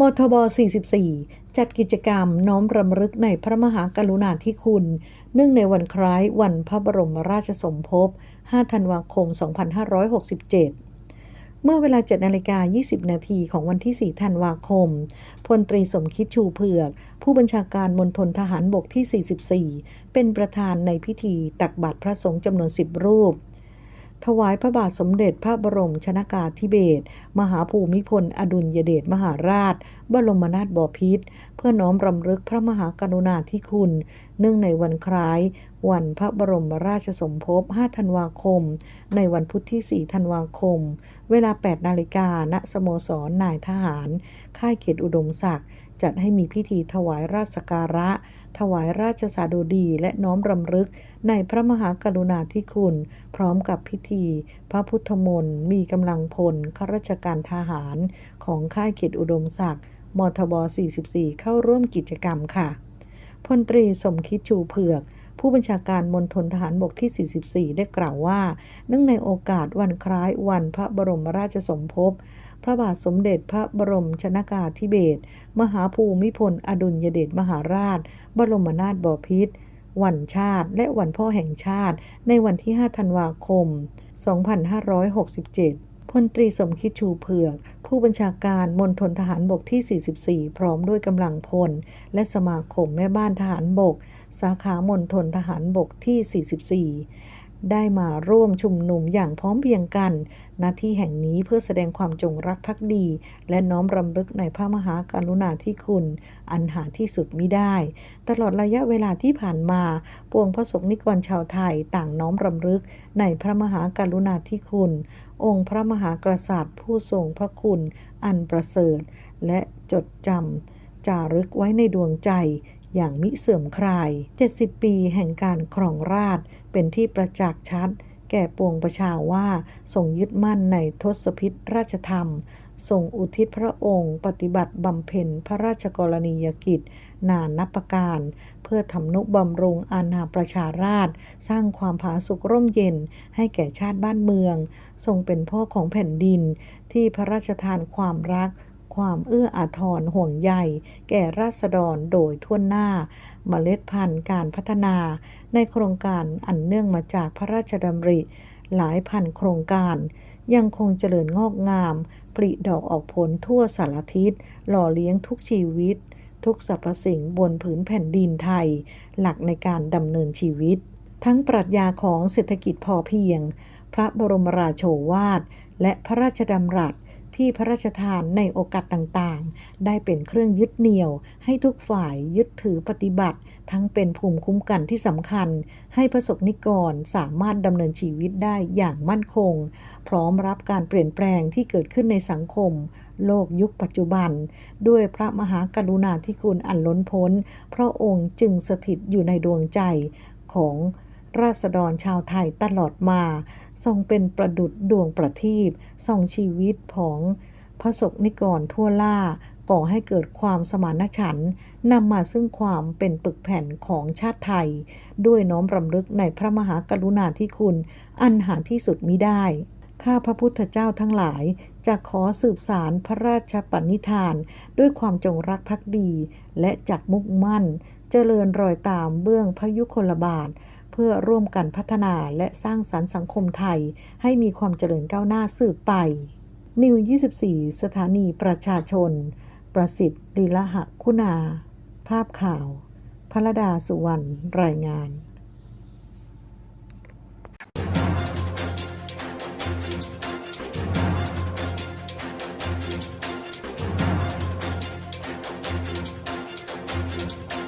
มทบ 44 จัดกิจกรรมน้อมรำลึกในพระมหากรุณาธิคุณ เนื่องในวันคล้ายวันพระบรมราชสมภพ 5 ธันวาคม 2567เมื่อเวลา7นาฬิกา 20 นาทีของวันที่ 4 ธันวาคม พลตรีสมคิดชูเผือก ผู้บัญชาการมณฑลทหารบกที่ 44 เป็นประธานในพิธีตักบาตรพระสงฆ์จำนวน 10 รูป ถวายพระบาทสมเด็จพระบรมชนากาธิเบศรมหาภูมิพล อดุลยเดชมหาราช บรมนาถบพิตรเพื่อน้อมรำลึกพระมหากรุณาธิคุณ เนื่องในวันคล้าย วันพระบรมราชสมภพ 5 ธันวาคม ในวันพุธที่ 4 ธันวาคม เวลา 8 นาฬิกาณสโมสรนายทหาร ค่ายเขตอุดมศักดิ์ จัดให้มีพิธีถวายราชสักการะ ถวายราชสาดุดีและน้อมรำลึกในพระมหากรุณาธิคุณ พร้อมกับพิธี พระพุทธมนต์มีกำลังพลข้าราชการทหารของค่ายเขตอุดมศักดิ์มทบ 44 เข้าร่วมกิจกรรมค่ะพลตรีสมคิดชูเผือกผู้บัญชาการมณฑลทหารบกที่ 44 ได้กล่าวว่า เนื่องในโอกาสวันคล้ายวันพระบรมราชสมภพ พระบาทสมเด็จพระบรมชนากาธิเบศรมหาภูมิพลอดุลยเดชมหาราช บรมนาถบพิตรวันชาติ และวันพ่อแห่งชาติ ในวันที่ 5 ธันวาคม 2567พลตรีสมคิดชูเผือก ผู้บัญชาการมณฑลทหารบกที่ 44 พร้อมด้วยกำลังพล และสมาคมแม่บ้านทหารบก สาขามณฑลทหารบกที่ 44 ได้มาร่วมชุมนุมอย่างพร้อมเพรียงกันณที่แห่งนี้เพื่อแสดงความจงรักภักดี และน้อมรำลึกในพระมหากรุณาธิคุณ อันหาที่สุดมิได้ ตลอดระยะเวลาที่ผ่านมา ปวงพระสงฆ์นิกรชาวไทยต่างน้อมรำลึกในพระมหากรุณาธิคุณ องค์พระมหากษัตริย์ ผู้ทรงพระคุณ อันประเสริฐ และจดจำจารึกไว้ในดวงใจ อย่างมิเสื่อมคลาย 70 ปีแห่งการครองราชเป็นที่ประจักษ์ชัด แก่ปวงประชาว่าทรงยึดมั่นในทศพิธราชธรรม ทรงอุทิศพระองค์ ปฏิบัติบำเพ็ญพระราชกรณียกิจ นานนับประการ เพื่อทำนุบำรุงอาณาประชาราช สร้างความผาสุกร่มเย็นให้แก่ชาติบ้านเมือง ทรงเป็นพ่อของแผ่นดินที่พระราชทานความรัก ความเอื้ออาทรห่วงใยแก่ราษฎรโดยทั่วหน้า เมล็ดพันธุ์การพัฒนา ในโครงการอันเนื่องมาจากพระราชดำริ หลายพันโครงการ ยังคงเจริญงอกงาม ปริดอกออกผลทั่วสารทิศ หล่อเลี้ยงทุกชีวิต ทุกสรรพสิ่งบนผืนแผ่นดินไทย หลักในการดำเนินชีวิต ทั้งปรัชญาของเศรษฐกิจพอเพียง พระบรมราโชวาท และพระราชดำรัส ที่พระราชทานในโอกาสต่างๆ ได้เป็นเครื่องยึดเหนี่ยว ให้ทุกฝ่ายยึดถือปฏิบัติ ทั้งเป็นภูมิคุ้มกันที่สำคัญ ให้ประสบนิกรสามารถดำเนินชีวิตได้อย่างมั่นคง พร้อมรับการเปลี่ยนแปลงที่เกิดขึ้นในสังคม โลกยุคปัจจุบัน ด้วยพระมหากรุณาธิคุณอันล้นพ้น พระองค์จึงสถิตอยู่ในดวงใจของ ราษฎรชาวไทยตลอดมา ทรงเป็นประดุจดวงประทีปส่องชีวิตของพระสกนิกรทั่วล่าก่อให้เกิดความสมานฉันท์นำมาซึ่งความเป็นปึกแผ่นของชาติไทย ด้วยน้อมรำลึกในพระมหากรุณาธิคุณ อันหาที่สุดมิได้ ข้าพระพุทธเจ้าทั้งหลาย จะขอสืบสารพระราชปณิธาน ด้วยความจงรักภักดี และจักมุ่งมั่น เจริญรอยตามเบื้องพยุคลบาท พื่อร่วมกันพัฒนาและสร้างสรรค์สังคมไทย ให้มีความเจริญก้าวหน้าสืบไป นิว 24 สถานีประชาชน ประสิทธิ์ลีละหะคุณา ภาพข่าวพระดาสุวรรณรายงาน